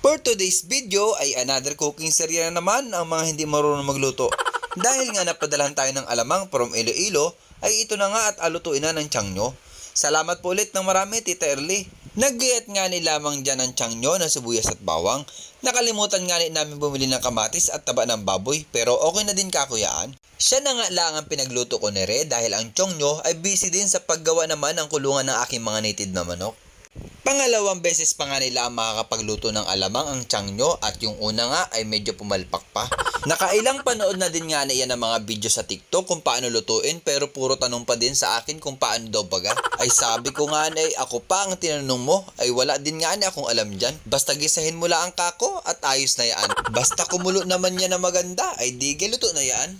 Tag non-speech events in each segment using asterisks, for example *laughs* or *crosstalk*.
For today's video ay another cooking serye na naman ang mga hindi marunong magluto. *laughs* Dahil nga napadalahan tayo ng alamang from Iloilo, ay ito na nga at alutuin na ng tiyang nyo. Salamat po ulit ng marami, Tita Erly. Nag-get nga ni lamang dyan ng tiyang nyo na sibuyas at bawang. Nakalimutan nga ni namin bumili ng kamatis at taba ng baboy, pero okay na din kakuyaan. Siya na nga lang ang pinagluto ko ni Re dahil ang tiyong nyo ay busy din sa paggawa naman ng kulungan ng aking mga native na manok. Pangalawang beses pa nga nila ang makakapagluto ng alamang ang tiyang nyo at yung una nga ay medyo pumalpak pa. Nakailang panood na din nga na iyan ng mga video sa TikTok kung paano lutuin pero puro tanong pa din sa akin kung paano daw baga. Ay sabi ko nga na eh, ako pa ang tinanong mo ay wala din nga na akong alam dyan. Basta gisahin mo lang ang kako at ayos na yan. Basta kumulo naman yan na maganda ay di luto na yan.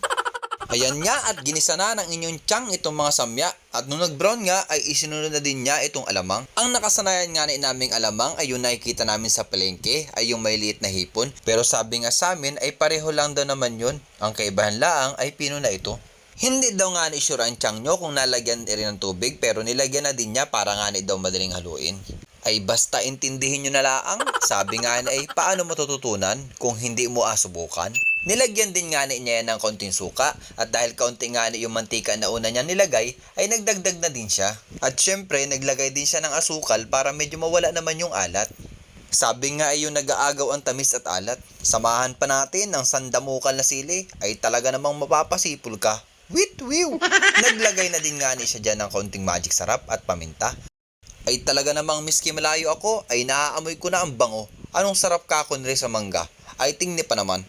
Ayan nga at ginisa na ng inyong tiyang itong mga samya at nung nag-brown nga ay isinunod na din niya itong alamang. Ang nakasanayan nga ni naming alamang ay yung nakikita namin sa palengke ay yung may liit na hipon pero sabi nga sa amin ay pareho lang daw naman yun. Ang kaibahan laang ay pino na ito. Hindi daw nga ni sure ang tiyang nyo kung nalagyan rin ng tubig pero nilagyan na din niya para nga ni daw madaling haluin. Ay basta intindihin nyo na laang, sabi nga ay paano matututunan kung hindi mo asubukan? Nilagyan din nga ni niya yan ng konting suka at dahil kaunti nga ni yung mantika na una niya nilagay ay nagdagdag na din siya. At syempre naglagay din siya ng asukal para medyo mawala naman yung alat. Sabi nga ay yung nag-aagaw ang tamis at alat. Samahan pa natin ng sandamukal na sili ay talaga namang mapapasipul ka. Wit wiw! *laughs* Naglagay na din nga ni siya dyan ng konting magic sarap at paminta. Ay talaga namang miski malayo ako ay naaamoy ko na ang bango. Anong sarap ka kunri sa mangga? Ay tingni pa naman.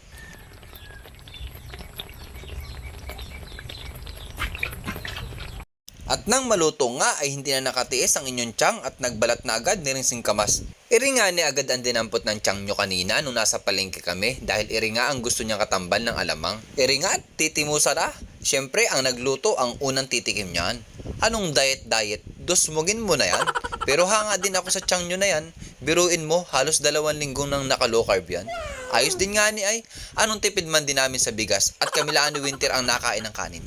At nang maluto nga ay hindi na nakatiis ang inyong tiyang at nagbalat na agad ni ring singkamas. Iri nga ni agad ang dinampot ng tiyang nyo kanina nung nasa palengke kami dahil iri nga ang gusto niyang katambal ng alamang. Iri nga at titimusa na. Siyempre ang nagluto ang unang titikim niyan. Anong diet diet? Dusmugin mo na yan. Pero hanga din ako sa tiyang nyo na yan. Biruin mo, halos dalawang linggong nang naka-low carb yan. Ayos din nga ni ay, anong tipid man din namin sa bigas at kami lang ni Winter ang nakain ng kanin.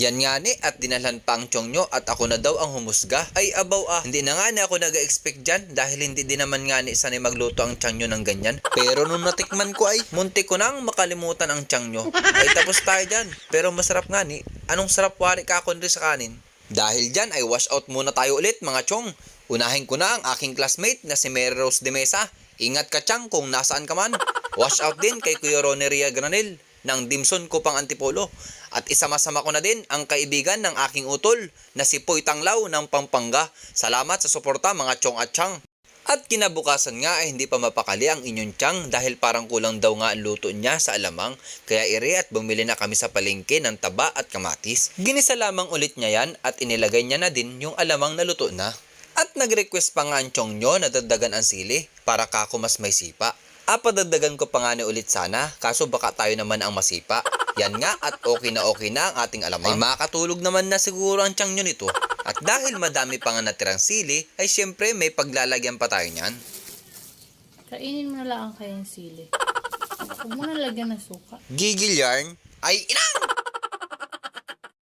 Yan nga ni at dinalhan pa ang tiyong nyo at ako na daw ang humusga. Ay abaw ah, hindi na nga ni ako nag-expect dyan dahil hindi din naman nga ni sanay magluto ang tiyang nyo ng ganyan. Pero nung natikman ko ay, munti ko nang makalimutan ang tiyang nyo. Ay tapos tayo dyan. Pero masarap nga ni, anong sarap wari ka kundi sa kanin? Dahil dyan ay wash out muna tayo ulit mga chong. Unahin ko na ang aking classmate na si Mary Rose de Mesa. Ingat ka chang kung nasaan ka man. Wash out din kay Kuya Roneria Granel ng Dimson ko pang Antipolo. At isama-sama ko na din ang kaibigan ng aking utol na si Poy Tanglaw ng Pampanga. Salamat sa suporta mga chong at chang. At kinabukasan nga ay hindi pa mapakali ang inyong tiyang dahil parang kulang daw nga ang luto niya sa alamang kaya ire at bumili na kami sa palengke ng taba at kamatis. Ginisa lamang ulit niya yan at inilagay niya na din yung alamang na luto na. At nag-request pa nga ang tiyong nyo na dagdagan ang sili para kako mas may sipa. Apadagdagan ko pa nga ni ulit sana kaso baka tayo naman ang masipa. Yan nga at okay na okay na ang ating alamang. Ay makatulog naman na siguro ang tiyang nyo nito. At dahil madami pa nga natirang sili, ay syempre may paglalagyan pa tayo niyan. Kainin mo na lang kayang sili. Huwag mo na lagyan ng suka. Gigil yarn, ay inang!